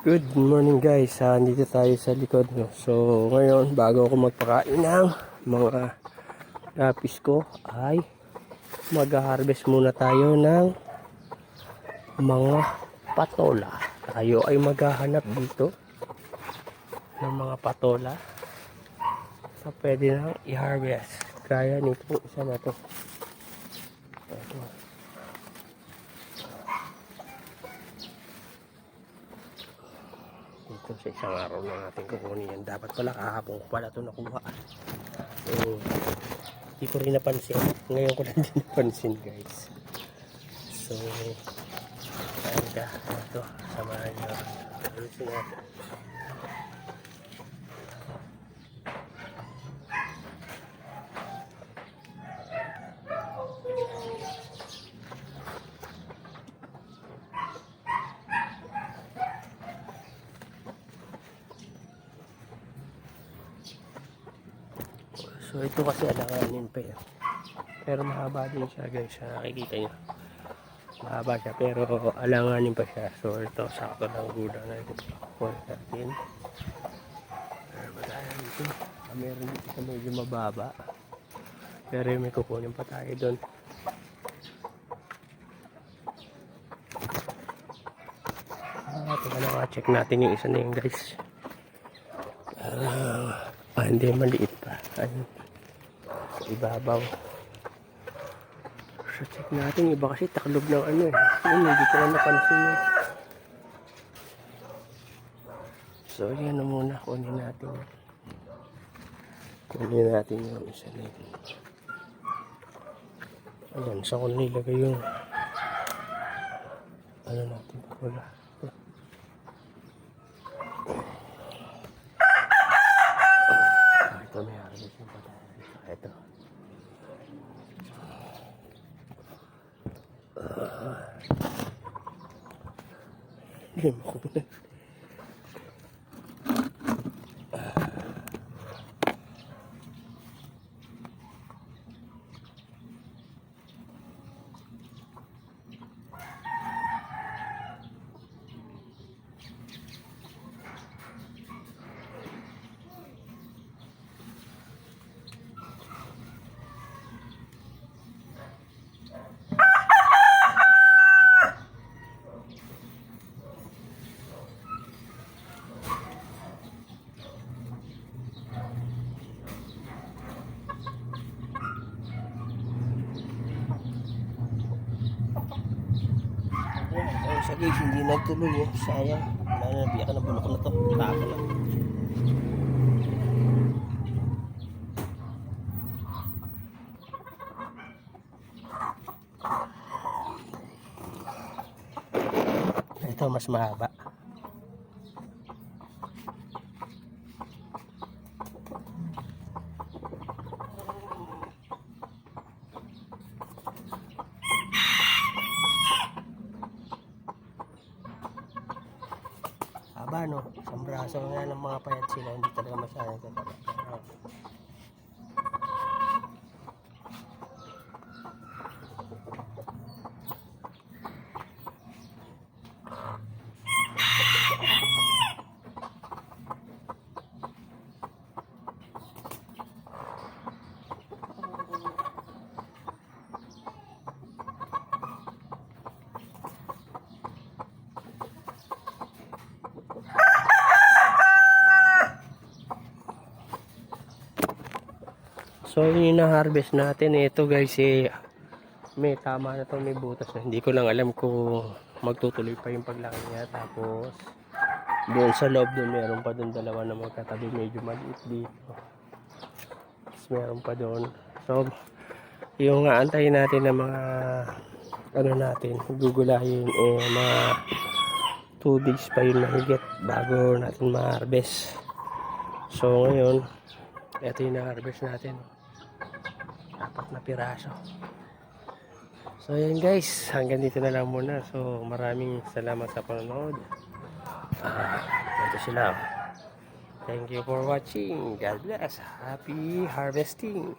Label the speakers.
Speaker 1: Good morning guys, ah, dito tayo sa likod no. So ngayon bago ako magpakain ng mga lapis ko ay mag-harvest muna tayo ng mga patola. Tayo ay maghahanap dito ng mga patola na pwede nang i-harvest. Kaya nito isa na to. Dito sa isang araw na natin kukunin yan. Dapat pala kahapon ko pala ito nakuha. So, hindi ko rin napansin. Ngayon ko lang din napansin guys. So, saan ka? Ito, samahan nyo. Alisin natin. So, ito kasi alanganin pa yan. Pero mahaba din siya guys. Nakikita nyo. Mahaba siya pero alanganin pa siya. So, ito sakto ng gulang na ito. Kuha natin. Pero magkaya dito. Ah, meron dito sa medyo mababa. Pero may kukunin pa tayo doon. Ah, teka na nga, check natin yung isa na yun guys. Ah, ah, hindi, maliit pa. Ayun. Sa ibabaw. So, check natin. Iba kasi taklob ng ano eh. Yun, hindi ko na napansin yun. So, yan na muna. Kunin natin. Kunin natin yung isa na yun. Ayan, sa ko nilagay yung ano natin. Ah, ito may harvest yung patay. Ito. Hindi mo ko na. Ayan, ayun siya guys, hindi nagtuloy eh. Sayang. Wala na, nabiyak ka na bulok na to. Tako lang. Ito mas mahaba. Haba no, isang braso nga ng mga payat sila, hindi talaga masyadong tataba. So yun yung na-harvest natin. Ito guys eh, may tama na to may butas na. Hindi ko lang alam kung magtutuloy pa yung paglaki niya. Tapos doon sa loob doon meron pa doon dalawa na magkatabi. Medyo maliit dito. Tapos meron pa doon. So yung aantayin natin ng mga ano natin, gugulayin eh mga 2 days pa yun mahigit bago natin ma-harvest. So ngayon, ito yung na-harvest natin. Apat na piraso. So ayan guys, hanggang dito na lang muna. So maraming salamat sa panonood. Ah, ito sila. Thank you for watching. God bless. Happy harvesting.